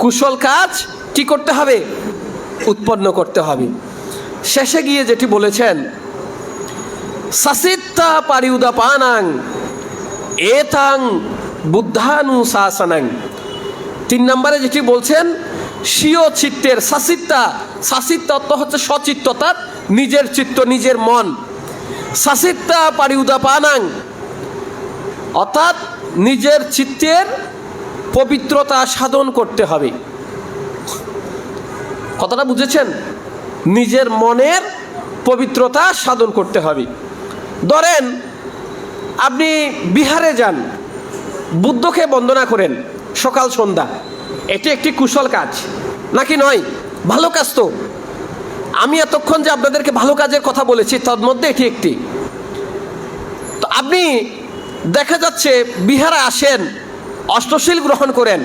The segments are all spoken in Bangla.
কুশল কাজ কি করতে হবে? উৎপন্ন করতে হবে। শেষে গিয়ে যেটি বলেছেন, সসিত্তা পারিউদা পানাং এতাং বুদ্ধানু শাসনাং তিন নম্বরে যেটি বলছেন, স্বীয় চিত্তের সাসিত্তা সাসিত্তা অর্থ হচ্ছে সচিত্ততার নিজের চিত্ত, নিজের মন। সাসিত্তা পারিউদা পানাং অর্থাৎ নিজের চিত্তের পবিত্রতা সাধন করতে হবে। কথাটা বুঝেছেন? নিজের মনের পবিত্রতা সাধন করতে হবে। ধরেন, আপনি বিহারে যান, বুদ্ধকে বন্দনা করেন সকাল, সন্ধ্যা। এটি একটি কুশল কাজ, নাকি নয়? ভালো কাজ তো। আমি এতক্ষণ যে আপনাদেরকে ভালো কাজের কথা বলেছি, তার মধ্যে এটি একটি। তো আপনি দেখা যাচ্ছে বিহারে আসেন অষ্টশীল গ্রহণ করেন।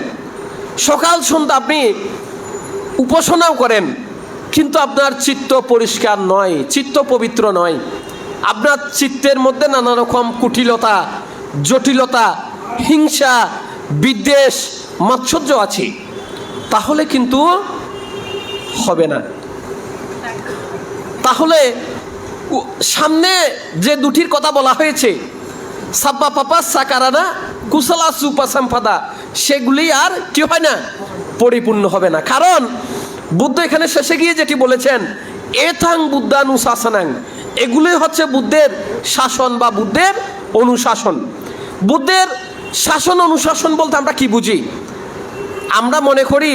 সকাল সন্ধ্যা আপনি উপাসনাও করেন, কিন্তু আপনার চিত্ত পরিষ্কার নয়, চিত্ত পবিত্র নয়। আপনার চিত্তের মধ্যে নানা রকম কুটিলতা, জটিলতা, হিংসা, বিদ্বেষ, মাৎসর্য আছে। তাহলে কিন্তু হবে না। তাহলে সামনে যে দুটির কথা বলা হয়েছে, সাব্বা পাপা সাকারানা কুশলা সুপা সম্পাদা সেগুলি আর কি হয় না? পরিপূর্ণ হবে না। কারণ বুদ্ধ এখানে শেষে গিয়ে যেটি বলেছেন, এথাং বুদ্ধানুশাসনাং। এগুলি হচ্ছে বুদ্ধের শাসন বা বুদ্ধের অনুশাসন। বুদ্ধের শাসন অনুশাসন বলতে আমরা কি বুঝি? আমরা মনে করি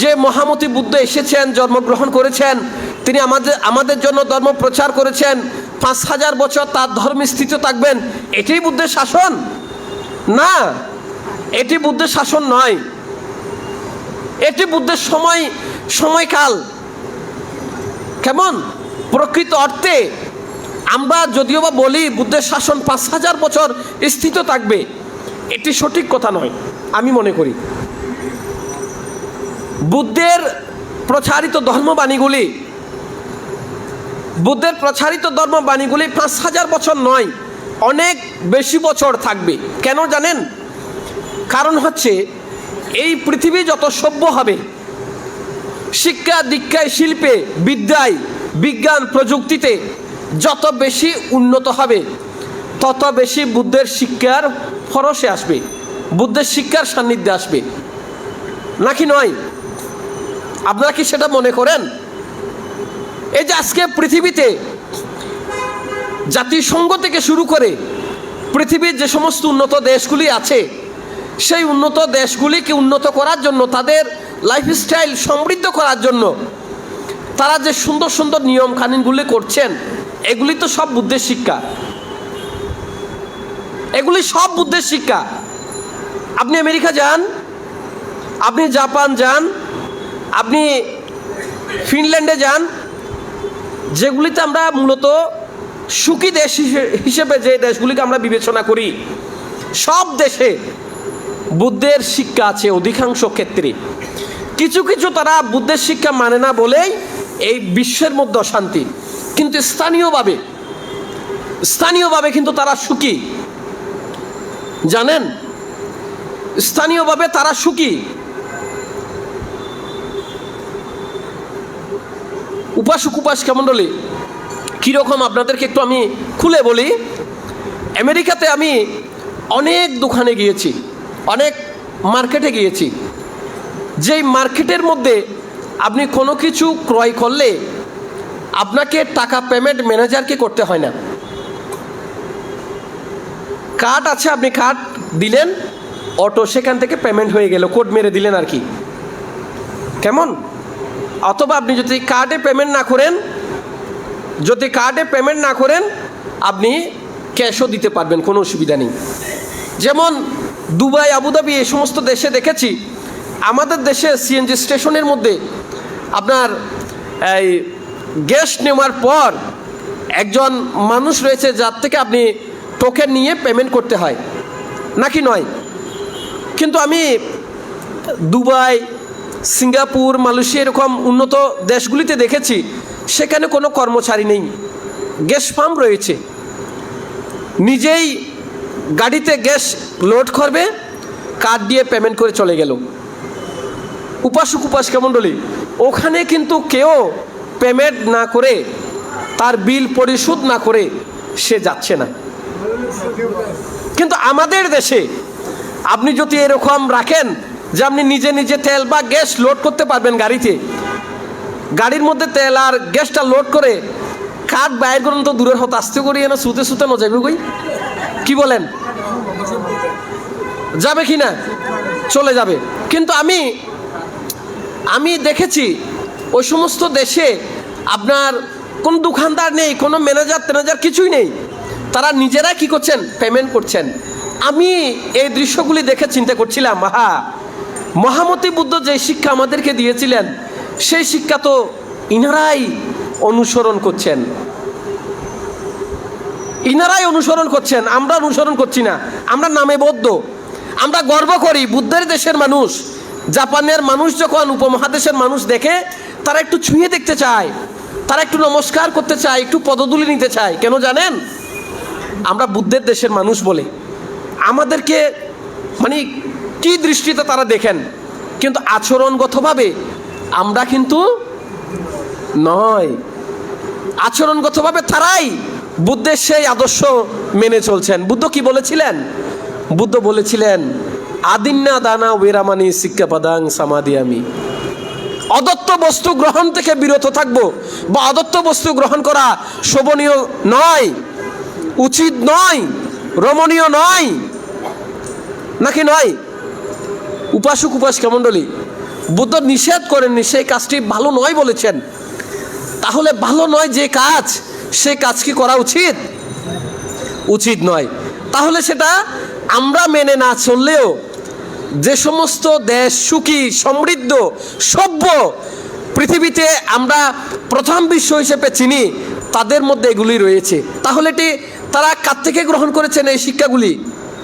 যে মহামতি বুদ্ধ এসেছেন, জন্মগ্রহণ করেছেন, তিনি আমাদের আমাদের জন্য ধর্ম প্রচার করেছেন, পাঁচ হাজার বছর তার ধর্মে স্থিত থাকবেন, এটাই বুদ্ধের শাসন। না, এটি বুদ্ধের শাসন নয়। এটি বুদ্ধের সময়, সময়কাল। কেমন? প্রকৃত অর্থে আমরা যদিও বা বলি বুদ্ধের শাসন পাঁচ হাজার বছর স্থিত থাকবে, এটি সঠিক কথা নয়, আমি মনে করি। বুদ্ধের প্রচারিত ধর্মবাণীগুলি, বুদ্ধের প্রচারিত ধর্মবাণীগুলি পাঁচ হাজার বছর নয় অনেক বেশি বছর থাকবে। কেন জানেন? কারণ হচ্ছে, এই পৃথিবী যত সভ্য হবে, শিক্ষা দীক্ষায় শিল্পে, বিদ্যায়, বিজ্ঞান প্রযুক্তিতে যত বেশি উন্নত হবে, তত বেশি বুদ্ধের শিক্ষার ফরসে আসবে, বুদ্ধের শিক্ষার সান্নিধ্যে আসবে। নাকি নয়? আপনারা কি সেটা মনে করেন? এই যে আজকে পৃথিবীতে জাতিসংঘ থেকে শুরু করে পৃথিবীর যে সমস্ত উন্নত দেশগুলি আছে, সেই উন্নত দেশগুলিকে উন্নত করার জন্য, তাদের লাইফস্টাইল সমৃদ্ধ করার জন্য তারা যে সুন্দর সুন্দর নিয়ম কানুনগুলি করছেন, এগুলি তো সব বুদ্ধের শিক্ষা। এগুলি সব বুদ্ধের শিক্ষা। আপনি আমেরিকা যান, আপনি জাপান যান, আপনি ফিনল্যান্ডে যান, যেগুলিতে আমরা মূলত সুখী দেশ হিসে- হিসেবে যে দেশগুলিকে আমরা বিবেচনা করি, সব দেশে বুদ্ধের শিক্ষা আছে অধিকাংশ ক্ষেত্রে। কিছু কিছু তারা বুদ্ধের শিক্ষা মানে না বলেই এই বিশ্বের মধ্যে অশান্তি। কিন্তু স্থানীয়ভাবে স্থানীয়ভাবে কিন্তু তারা সুখী। জানেন? স্থানীয়ভাবে তারা সুখী। উপাসক উপাসিকা মণ্ডলী কীরকম আপনাদেরকে একটু আমি খুলে বলি, আমেরিকাতে আমি অনেক দোকানে গিয়েছি, অনেক মার্কেটে গিয়েছি। যেই মার্কেটের মধ্যে আপনি কোনো কিছু ক্রয় করলে আপনাকে টাকা পেমেন্ট ম্যানেজারকে করতে হয় না। কার্ড আছে, আপনি কার্ড দিলেন অটো সেখান থেকে পেমেন্ট হয়ে গেল কোড মেরে দিলেন আর কি। কেমন? অথবা আপনি যদি কার্ডে পেমেন্ট না করেন যদি কার্ডে পেমেন্ট না করেন, আপনি ক্যাশও দিতে পারবেন, কোনো অসুবিধা নেই। যেমন দুবাই, আবুধাবি, এই সমস্ত দেশে দেখেছি, আমাদের দেশে সিএনজি স্টেশনের মধ্যে আপনার এই গ্যাস নেওয়ার পর একজন মানুষ রয়েছে, যার থেকে আপনি টোকেন নিয়ে পেমেন্ট করতে হয়। নাকি নয়? কিন্তু আমি দুবাই, সিঙ্গাপুর, মালয়েশিয়া এরকম উন্নত দেশগুলিতে দেখেছি সেখানে কোনো কর্মচারী নেই। গ্যাস পাম্প রয়েছে। নিজেই গাড়িতে গ্যাস লোড করবে কার্ড দিয়ে পেমেন্ট করে চলে গেল। উপাসক উপাসিকা মণ্ডলী ওখানে কিন্তু কেউ পেমেন্ট না করে, তার বিল পরিশোধ না করে সে যাচ্ছে না। কিন্তু আমাদের দেশে আপনি যদি এরকম রাখেন যে আপনি নিজে নিজে তেল বা গ্যাস লোড করতে পারবেন গাড়িতে গাড়ির মধ্যে তেল আর গ্যাসটা লোড করে কাঠ বাইর করুন তো দূরের হতো, আসতে করি না সুতে সুতে ন যাবে কই? কি বলেন? যাবে কি না? চলে যাবে। কিন্তু আমি আমি দেখেছি ওই সমস্ত দেশে আপনার কোনো দোকানদার নেই, কোনো ম্যানেজার ট্যানেজার কিছুই নেই। তারা নিজেরা কি করছেন? পেমেন্ট করছেন। আমি এই দৃশ্যগুলি দেখে চিন্তা করছিলাম হা মহামতি বুদ্ধ যে শিক্ষা আমাদেরকে দিয়েছিলেন সেই শিক্ষা তো ইনারাই অনুসরণ করছেন। ইনারাই অনুসরণ করছেন, আমরা অনুসরণ করছি না, আমরা নামে বদ্ধ। আমরা গর্ব করি, বুদ্ধের দেশের মানুষ, জাপানের মানুষ যখন উপমহাদেশের মানুষ দেখে, তারা একটু ছুঁয়ে দেখতে চায়, তারা একটু নমস্কার করতে চায়, একটু পদতুলি নিতে চায়, কেন জানেন? আমরা বুদ্ধের দেশের মানুষ বলে। আমাদেরকে মানে কি দৃষ্টিতে তারা দেখেন? কিন্তু আচরণগতভাবে আমরা কিন্তু নয়। আচরণগতভাবে তারাই বুদ্ধের সেই আদর্শ মেনে চলছেন। বুদ্ধ কি বলেছিলেন? বুদ্ধ বলেছিলেন, আদিন্না দানা ওয়েরামানি শিক্ষাপাদাং সামাদি আমি। অদত্ত বস্তু গ্রহণ থেকে বিরত থাকব বা অদত্ত বস্তু গ্রহণ করা শোভনীয় নয়, উচিত নয়, রমণীয় নয়, নাকি নয়? উপাসক, উপাসিকা মণ্ডলী বুদ্ধ নিষেধ করেননি, সেই কাজটি ভালো নয় বলেছেন। তাহলে ভালো নয় যে কাজ, সে কাজ কি করা উচিত? উচিত নয়। তাহলে সেটা আমরা মেনে না চললেও যে সমস্ত দেশ সুখী, সমৃদ্ধ, সভ্য পৃথিবীতে আমরা প্রথম বিশ্ব হিসেবে চিনি, তাদের মধ্যে এগুলি রয়েছে। তাহলে এটি তারা কার থেকে গ্রহণ করেছেন এই শিক্ষাগুলি?